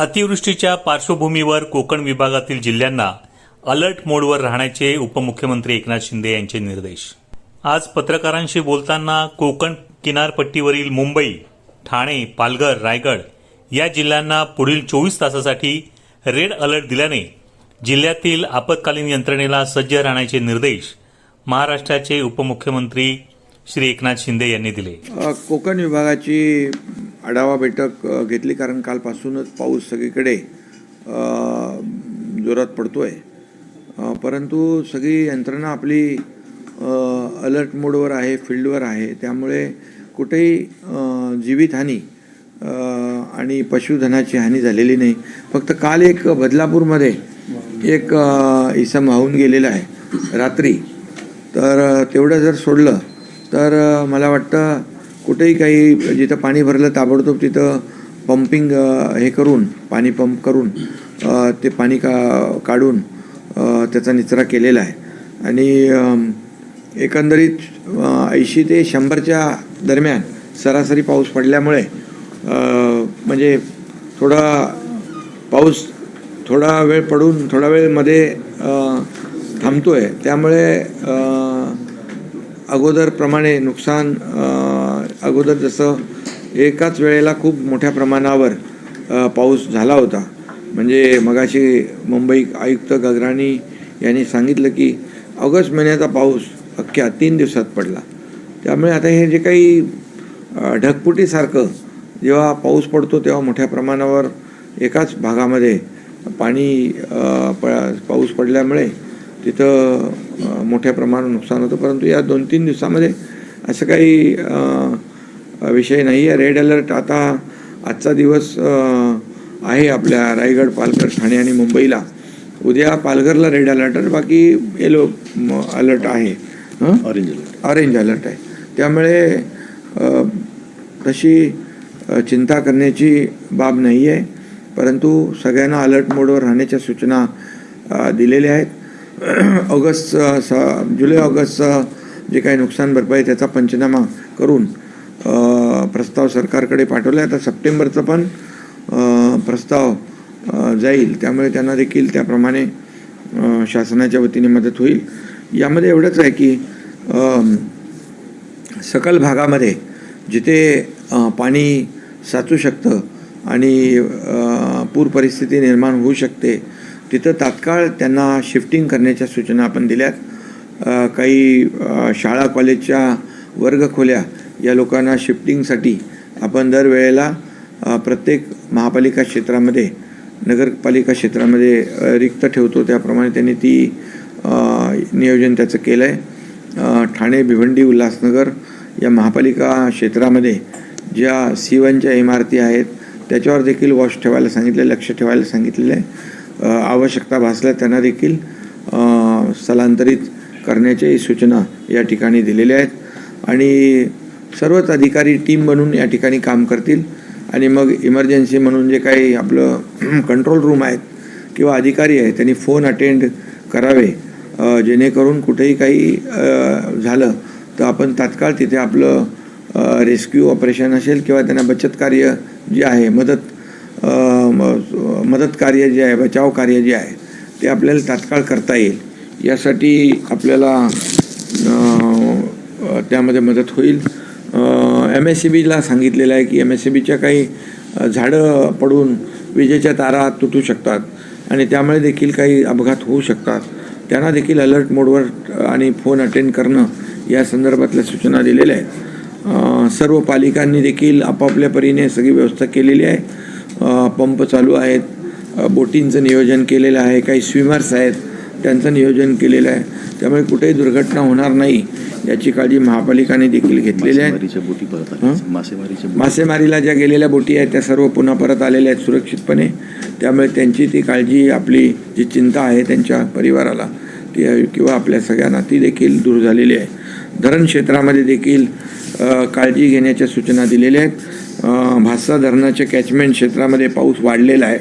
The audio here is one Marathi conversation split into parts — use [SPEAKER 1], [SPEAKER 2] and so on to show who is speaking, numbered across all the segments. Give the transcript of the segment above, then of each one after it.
[SPEAKER 1] अतिवृष्टीच्या पार्श्वभूमीवर कोकण विभागातील जिल्ह्यांना अलर्ट मोडवर राहण्याचे उपमुख्यमंत्री एकनाथ शिंदे यांचे निर्देश. आज पत्रकारांशी बोलताना कोकण किनारपट्टीवरील मुंबई ठाणे पालघर रायगड या जिल्ह्यांना पुढील चोवीस तासासाठी रेड अलर्ट दिल्याने जिल्ह्यातील आपत्कालीन यंत्रणेला सज्ज राहण्याचे निर्देश महाराष्ट्राचे उपमुख्यमंत्री श्री एकनाथ शिंदे यांनी दिले.
[SPEAKER 2] कोकण विभागाची आढावा बैठक घेतली कारण कालपासूनच पाऊस सगळीकडे जोरात पडतोय. परंतु सगळी यंत्रणा आपली अलर्ट मोडवर आहे फील्डवर आहे. त्यामुळे कुठेही जीवितहानी आणि पशुधनाची हानी झालेली नाही. फक्त काल एक बदलापूरमध्ये एक इसम वाहून गेलेला आहे. रात्री. तर तेवढं जर सोडलं तर मला वाटतं कुठेही काही जिथं पाणी भरलं ताबडतोब तिथं पंपिंग हे करून पाणी पंप करून ते पाणी का काढून त्याचा निचरा केलेला आहे. आणि एकंदरीत ऐंशी ते शंभरच्या दरम्यान सरासरी पाऊस पडल्यामुळे म्हणजे थोडा पाऊस थोडा वेळ पडून थोडा वेळमध्ये थांबतो आहे त्यामुळे अगोदरप्रमाणे नुकसान अगोदर जसं एकाच वेळेला खूप मोठ्या प्रमाणावर पाऊस झाला होता. म्हणजे मगाशी मुंबई आयुक्त गगराणी यांनी सांगितलं की ऑगस्ट महिन्याचा पाऊस अख्ख्या तीन दिवसात पडला. त्यामुळे आता हे जे काही ढगपुटीसारखं जेव्हा पाऊस पडतो तेव्हा मोठ्या प्रमाणावर एकाच भागामध्ये पाणी प पाऊस पडल्यामुळे तिथं मोठ्या प्रमाणात नुकसान होतं. परंतु या दोन तीन दिवसामध्ये असं काही विषय नाही आहे. रेड अलर्ट आता आजचा दिवस आहे आपल्या रायगड पालघर ठाणे आणि मुंबईला. उद्या पालघरला रेड अलर्ट आहे. बाकी येलो अलर्ट आहे. हं?
[SPEAKER 3] ऑरेंज अलर्ट
[SPEAKER 2] ऑरेंज अलर्ट आहे. त्यामुळे तशी चिंता करण्याची बाब नाही आहे परंतु सगळ्यांना अलर्ट मोडवर राहण्याच्या सूचना दिलेल्या आहेत. ऑगस्ट सा स जुलै ऑगस्टचा जे काही नुकसान भरपाई त्याचा पंचनामा करून प्रस्ताव सरकारकडे पाठवला आहे आता सप्टेंबरचं पण प्रस्ताव जाईल. त्यामुळे त्यांना देखील त्याप्रमाणे शासनाच्या वतीने मदत होईल. यामध्ये एवढंच आहे की सकल भागामध्ये जिथे पाणी साचू शकतं आणि पूर परिस्थिती निर्माण होऊ शकते तिथं तात्काळ त्यांना शिफ्टिंग करण्याच्या सूचना आपण दिल्यात. काही शाळा कॉलेजच्या वर्गखोल्या या लोकांना शिफ्टिंगसाठी आपण दरवेळेला प्रत्येक महापालिका क्षेत्रामध्ये नगरपालिका क्षेत्रामध्ये रिक्त ठेवतो. त्याप्रमाणे त्यांनी ती नियोजन त्याचं केलं आहे ठाणे भिवंडी उल्हासनगर या महापालिका क्षेत्रामध्ये ज्या सी वनच्या इमारती आहेत त्याच्यावर देखील वॉश ठेवायला सांगितलं लक्ष ठेवायला सांगितलेलं आहे. आवश्यकता भासल्या त्यांना देखील स्थलांतरित करण्याच्याही सूचना या ठिकाणी दिलेल्या आहेत. आणि सर्वच अधिकारी टीम बनून या ठिकाणी काम करतील. आणि मग इमर्जन्सी म्हणून जे काही आपलं कंट्रोल रूम आहेत किंवा अधिकारी आहेत त्यांनी फोन अटेंड करावे. जेणेकरून कुठेही काही झालं तर आपण तात्काळ तिथे आपलं रेस्क्यू ऑपरेशन असेल किंवा त्यांना बचत कार्य जे आहे मदत मदत कार्य जे आहे बचाव कार्य जे आहे ते आपल्याला तात्काळ करता येईल. यासाठी आपल्याला त्यामध्ये मदत होईल. एम एस सी बीला सांगितलेलं आहे की एम एस सी बीच्या काही झाडं पडून विजेच्या तारा तुटू शकतात आणि त्यामुळे देखील काही अपघात होऊ शकतात. त्यांना देखील अलर्ट मोडवर आणि फोन अटेंड करणं या संदर्भातल्या सूचना दिलेल्या आहेत. सर्व पालिकांनी देखील आपापल्या परीने सगळी व्यवस्था केलेली आहे. पंप चालू आहेत बोटींचं नियोजन केलेलं आहे काही स्विमर्स आहेत त्यांचं नियोजन केलेलं आहे. त्यामुळे कुठेही दुर्घटना होणार नाही याची काळजी महापालिकाने देखील घेतलेली आहे. मासेमारीला ज्या गेलेल्या बोटी आहेत त्या सर्व पुन्हा परत आलेल्या आहेत सुरक्षितपणे. त्यामुळे त्यांची ती काळजी आपली जी चिंता आहे त्यांच्या परिवाराला ती किंवा आपल्या सगळ्यांना ती देखील दूर झालेली आहे. धरण क्षेत्रामध्ये देखील काळजी घेण्याच्या सूचना दिलेल्या आहेत. अ, भातसा धरणाच्या कॅचमेंट क्षेत्रामध्ये पाऊस वाढलेला आहे.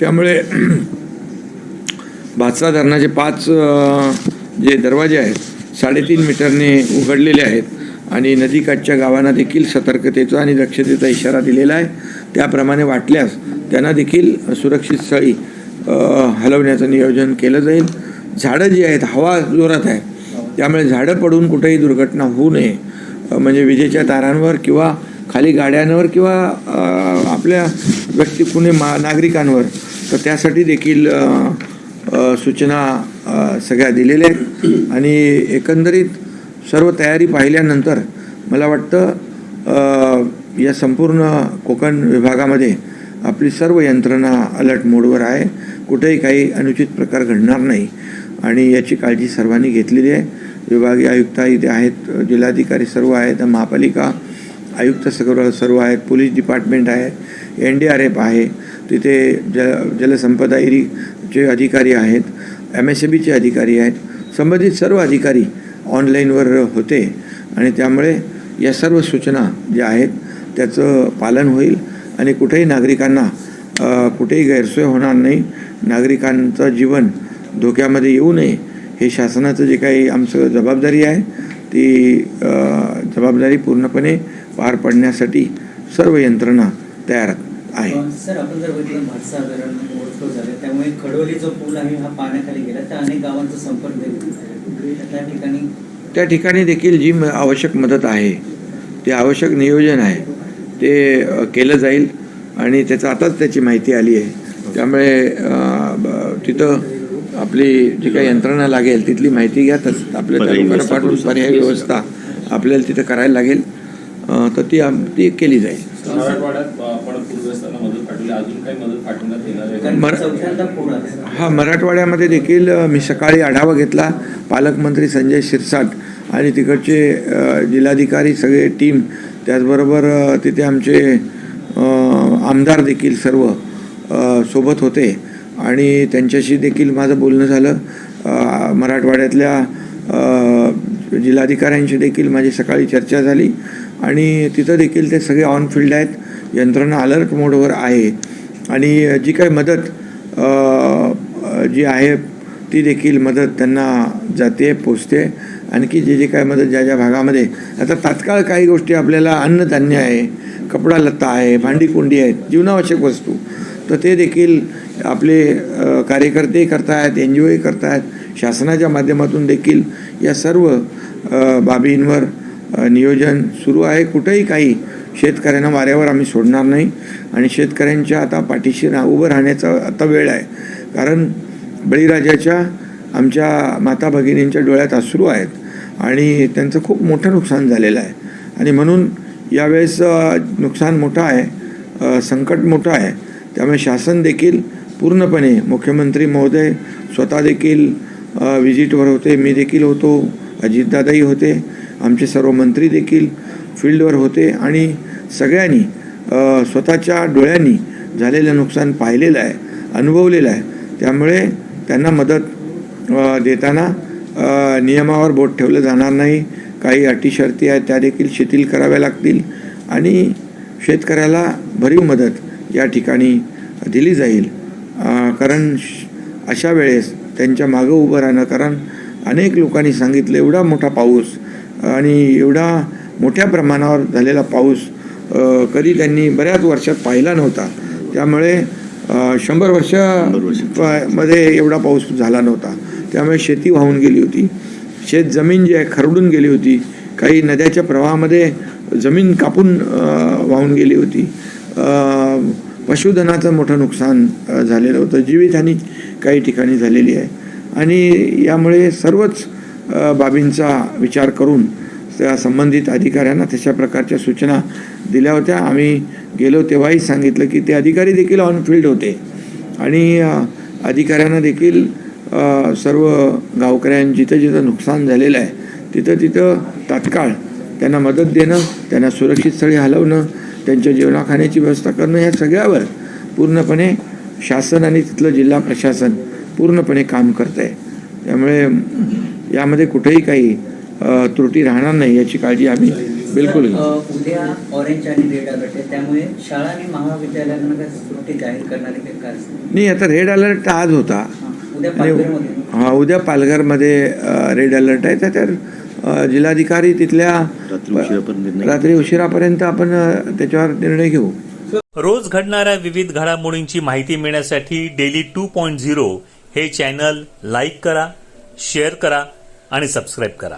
[SPEAKER 2] त्यामुळे भातसा धरणाचे पाच जे दरवाजे आहेत साडेतीन मीटरने उघडलेले आहेत आणि नदीकाठच्या गावांना देखील सतर्कतेचा आणि दक्षतेचा इशारा दिलेला आहे. त्याप्रमाणे वाटल्यास त्यांना देखील सुरक्षित स्थळी हलवण्याचं नियोजन केलं जाईल. झाडं जी आहेत हवा जोरात आहे. त्यामुळे झाडं पडून कुठेही दुर्घटना होऊ नये. म्हणजे विजेच्या तारांवर किंवा खाली गाड्यांवर किंवा आपल्या व्यक्ती कुणी मा नागरिकांवर. तर त्यासाठी देखील सूचना सगळ्या दिलेल्या आहेत. आणि एकंदरीत सर्व तयारी पाहिल्यानंतर मला वाटतं या संपूर्ण कोकण विभागामध्ये आपली सर्व यंत्रणा अलर्ट मोडवर आहे. कुठेही काही अनुचित प्रकार घडणार नाही. आणि याची काळजी सर्वांनी घेतलेली आहे. विभागीय आयुक्त इथे आहेत जिल्हाधिकारी सर्व आहेत महापालिका आयुक्त सर्व सर्व आहेत पोलीस डिपार्टमेंट आहे एन डी आर एफ आहे तिथे ज जलसंपदा इरीचे अधिकारी आहेत एम एस ए बीचे अधिकारी आहेत संबंधित सर्व अधिकारी ऑनलाईनवर होते आणि त्यामुळे या सर्व सूचना ज्या आहेत त्याचं पालन होईल आणि कुठेही नागरिकांना कुठेही गैरसोय होणार नाही नागरिकांचं जीवन धोक्यामध्ये येऊ नये हे शासनाचं जे काही आमचं जबाबदारी आहे ती जबाबदारी पूर्णपणे पार पडण्यासाठी सर्व यंत्रणा तयार आहे.
[SPEAKER 3] सर आपण जर बघितलं म्हापसा धरण ओव्हरफ्लो झालं त्यामुळे खडोली जो पूल आहे हा पाण्याखाली गेला त्या अनेक गावांचा संपर्क त्या ठिकाणी
[SPEAKER 2] त्या ठिकाणी देखील जी म- आवश्यक मदत आहे ते आवश्यक नियोजन आहे ते केलं जाईल. आणि त्याचं आताच त्याची माहिती आली आहे. त्यामुळे तिथं आपली जी काही यंत्रणा लागेल तिथली माहिती घ्या तस आपल्या तालुक्याला पाठवून पर्याय व्यवस्था आपल्याला तिथं करायला लागेल. तर ती आम- ती केली जाईल. हा मराठवाड्यामध्ये देखील मी सकाळी आढावा घेतला. पालकमंत्री संजय शिरसाट आणि तिकडचे जिल्हाधिकारी सगळे टीम त्याचबरोबर तिथे आमचे आमदार देखील सर्व सोबत होते. आणि त्यांच्याशी देखील माझं बोलणं झालं. मराठवाड्यातल्या जिल्हाधिकाऱ्यांशी देखील माझी सकाळी चर्चा झाली. आणि तिथं देखील ते सगळे ऑन फील्ड आहेत. यंत्रणा अलर्ट मोडवर आहे. आणि जी काही मदत जी आहे ती देखील मदत त्यांना जाते पोचते. आणखी जे जे काय मदत ज्या ज्या भागामध्ये. आता तात्काळ काही गोष्टी आपल्याला अन्नधान्य आहे कपडा लत्ता आहे भांडी कुंडी आहेत जीवनावश्यक वस्तू. तर ते देखील आपले अ, कार्यकर्तेही करतायत एन जी ओही करतायत शासनाच्या माध्यमातून देखील या सर्व बाबींवर नियोजन सुरू आहे. कुठेही काही शेतकऱ्यांना वाऱ्यावर आम्ही सोडणार नाही आणि शेतकऱ्यांच्या आता पाठीशी रा उभं राहण्याचा आता वेळ आहे. कारण बळीराजाच्या आमच्या माता भगिनींच्या डोळ्यात अश्रू आहेत आणि त्यांचं खूप मोठं नुकसान झालेलं आहे. आणि म्हणून यावेळेस नुकसान मोठं आहे संकट मोठं आहे. त्यामुळे शासन देखील पूर्णपणे मुख्यमंत्री महोदय स्वतः देखील व्हिजिटवर होते मी देखील होतो अजितदादाही होते आमचे सर्व मंत्री देखील फील्डवर होते आणि सगळ्यांनी स्वतःच्या डोळ्यांनी झालेलं नुकसान पाहिलेलं आहे अनुभवलेलं आहे. त्यामुळे त्यांना मदत देताना नियमावर बोट ठेवलं जाणार नाही. काही अटी शर्ती आहेत त्या देखील शिथिल कराव्या लागतील आणि शेतकऱ्याला भरीव मदत या ठिकाणी दिली जाईल. कारण श- अशा वेळेस त्यांच्या मागं उभं राहणं कारण अनेक लोकांनी सांगितलं एवढा मोठा पाऊस आणि एवढा मोठ्या प्रमाणावर झालेला पाऊस कधी त्यांनी बऱ्याच वर्षात पाहिला नव्हता. त्यामुळे शंभर वर्षमध्ये एवढा पाऊस झाला नव्हता. त्यामुळे शेती वाहून गेली होती. शेत जमीन जी आहे खरडून गेली होती. काही नद्याच्या प्रवाहामध्ये जमीन कापून वाहून गेली होती. पशुधनाचं मोठं नुकसान झालेलं होतं. जीवितहानी काही ठिकाणी झालेली आहे. आणि यामुळे सर्वच बाबींचा विचार करून त्या संबंधित अधिकाऱ्यांना तशा प्रकारच्या सूचना दिल्या होत्या. आम्ही गेलो तेव्हाही सांगितलं की ते अधिकारी देखील ऑन फील्ड होते. आणि अधिकाऱ्यांना देखील सर्व गावकऱ्यां जिथं जिथं नुकसान झालेलं आहे तिथं तिथं तात्काळ त्यांना मदत देणं त्यांना सुरक्षित स्थळी हलवणं त्यांच्या जेवणाखाण्याची व्यवस्था करणं या सगळ्यावर पूर्णपणे शासन आणि तिथलं जिल्हा प्रशासन पूर्णपणे काम करत आहे त्यामुळे यामध्ये कुठेही काही त्रुटी राहणार नाही याची काळजी आम्ही बिलकुल
[SPEAKER 3] उद्या ऑरेंज आणि रेड अलर्ट आहे. त्यामुळे शाळा आणि महाविद्यालयांना जाहीर करणारे
[SPEAKER 2] नाही आता रेड अलर्ट आज होता. हा उद्या पालघरमध्ये. रेड अलर्ट आहे. तर जिल्हाधिकारी तिथल्या
[SPEAKER 4] रात्री उशिरापर्यंत निर्णय
[SPEAKER 2] रात्री उशिरापर्यंत आपण त्याच्यावर निर्णय घेऊ.
[SPEAKER 1] रोज घडणाऱ्या विविध घडामोडींची माहिती मिळण्यासाठी डेली टू पॉईंट झिरो हे चॅनल लाईक करा शेअर करा आणि सबस्क्राईब करा.